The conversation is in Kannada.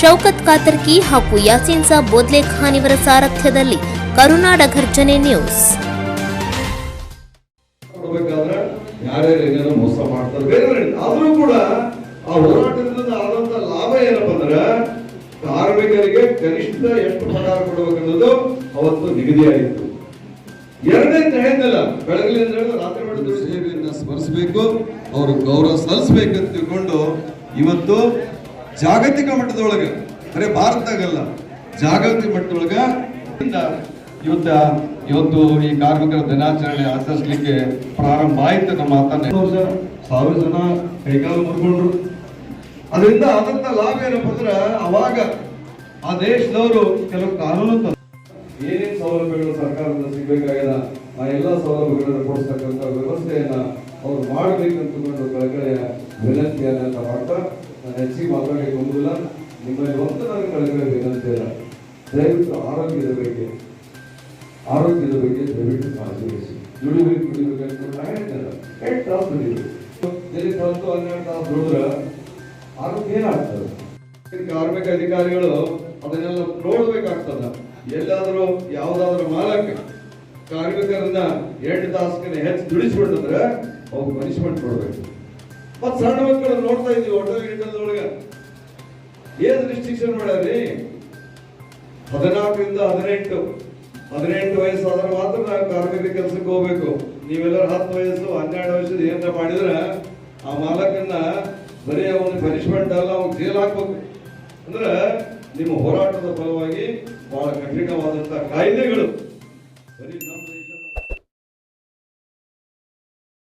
ಶೌಕತ್ ಕಾತರ್ಕಿ ಹಾಗೂ ಯಾಸೀನ್ ಸಾಬ್ ಬೋದ್ಲೆ ಖಾನ್ ಇವರ ಸಾರಥ್ಯದಲ್ಲಿ ಕರುನಾಡ ಘರ್ಜನೆ ನ್ಯೂಸ್. ಬೇರೆ ಕೂಡ ಆ ಹೋರಾಟದಿಂದ ಆದಂತ ಲಾಭ ಏನಪ್ಪ ಅಂದ್ರೆ ಕಾರ್ಮಿಕರಿಗೆ ಕನಿಷ್ಠ ಎಷ್ಟು ಪಗಾರ ಕೊಡಬೇಕನ್ನೋದು ಅವತ್ತು ನಿಗದಿಯಾಗಿತ್ತು ಎರಡನೇ ನ್ಯಾಯದಲ್ಲ ಬೆಳಗ್ಲಿಂದ ಹಿಡಿದು ರಾತ್ರಿ ಮಾಡಿದ್ರು ಸೇವೆಯನ್ನ ಸ್ಮರಿಸಬೇಕು ಅವರು ಗೌರವ ಸಲ್ಲಿಸಬೇಕಂತ ತಿಳ್ಕೊಂಡು ಇವತ್ತು ಜಾಗತಿಕ ಮಟ್ಟದೊಳಗೆ, ಬರೀ ಭಾರತದಾಗಲ್ಲ, ಜಾಗತಿಕ ಮಟ್ಟದೊಳಗೆ ಇವತ್ತ ಇವತ್ತು ಈ ಕಾರ್ಮಿಕರ ದಿನಾಚರಣೆ ಆಚರಿಸಲಿಕ್ಕೆ ಪ್ರಾರಂಭ ಆಯ್ತು ನಮ್ಮ ಮಾತನ್ನ. ಸಾವಿರ ಜನ ಕೈಕಾಲು ಮುರ್ಕೊಂಡ್ರು. ಅದರಿಂದ ಆದಂತ ಲಾಭ ಏನಪ್ಪ ಅಂದ್ರೆ, ಅವಾಗ ಆ ದೇಶದವರು ಕೆಲವು ಕಾನೂನು ಏನೇನು ಸೌಲಭ್ಯಗಳು ಸರ್ಕಾರದಿಂದ ಸಿಗಬೇಕಾಗಿಲ್ಲ ಆ ಎಲ್ಲ ಸೌಲಭ್ಯಗಳನ್ನು ಕೊಡಿಸ್ತಕ್ಕಂಥ ವ್ಯವಸ್ಥೆಯನ್ನ ಅವ್ರು ಮಾಡಬೇಕಂತ ಕಳಕಳಿಯ ವಿನಂತಿಯನ್ನ ಮಾಡ್ತಾರೆ ಮಾಡ್ತಾ ಹೆಚ್ಚಿಗೆ ಮಾತಾಡಲಿಕ್ಕೆ ಹೋಗುದಿಲ್ಲ ನಿಮ್ಮಲ್ಲಿ ಒಂದು ನನಗೆ ಇಲ್ಲ ದಯವಿಟ್ಟು ಆರೋಗ್ಯದ ಬಗ್ಗೆ ಆರೋಗ್ಯದ ಬಗ್ಗೆ ದಯವಿಟ್ಟು ಕಾಳಜಿ ವಹಿಸಿ. ದುಡಿಬೇಕು ದುಡಿಬೇಕು ಅಂತ ನಾ ಹೇಳ್ತೇನೆ ಎಂಟು ತಾಸು ಹತ್ತು ಹನ್ನೆರಡು ತಾಸು ದುಡಿದ್ರೆ ಆರೋಗ್ಯ ಏನಾಗ್ತದೆ? ಕಾರ್ಮಿಕ ಅಧಿಕಾರಿಗಳು ಅದನ್ನೆಲ್ಲ ನೋಡ್ಬೇಕಾಗ್ತದ. ಎಲ್ಲಾದರೂ ಯಾವುದಾದ್ರೂ ಮಾಲಕ ಕಾರ್ಮಿಕರನ್ನ ಎಂಟು ತಾಸಿಗೆ ಹೆಚ್ಚು ದುಡಿಸ್ಬಿಟ್ಟಂದ್ರೆ ಅವ್ರು ಪನಿಷ್ಮೆಂಟ್ ಕೊಡ್ಬೇಕು. ಮತ್ ಸಣ್ಣ ಮಕ್ಕಳು ನೋಡ್ತಾ ಇದೀವಿ ಹೋಟೆಲ್ ಗಿಟಲ್ದೊಳಗ ಏನ್ ರಿಸ್ಟ್ರಿಕ್ಷನ್ ಮಾಡ್ಯಾರಿ ಹದಿನಾಲ್ಕರಿಂದ ಹದಿನೆಂಟು. ಹದಿನೆಂಟು ವಯಸ್ಸಾದ್ರೆ ಮಾತ್ರ ನಾವು ಕಾರ್ಮಿಕ ಕೆಲಸಕ್ಕೆ ಹೋಗ್ಬೇಕು. ನೀವೆಲ್ಲರೂ ಹತ್ತು ವಯಸ್ಸು, ಹನ್ನೆರಡು ವಯಸ್ಸು ಏನಾರ ಮಾಡಿದ್ರೆ ಆ ಮಾಲಕನ್ನ ಬರೀ ಅವನ ಪನಿಷ್ಮೆಂಟ್ ಅಲ್ಲ, ಅವ್ನು ಜೇಲ್ ಹಾಕ್ಬೇಕು. ಅಂದ್ರೆ ನಿಮ್ಮ ಹೋರಾಟದ ಫಲವಾಗಿ ಬಹಳ ಕಠಿಣವಾದಂತ ಕಾಯ್ದೆಗಳು. ಬರೀ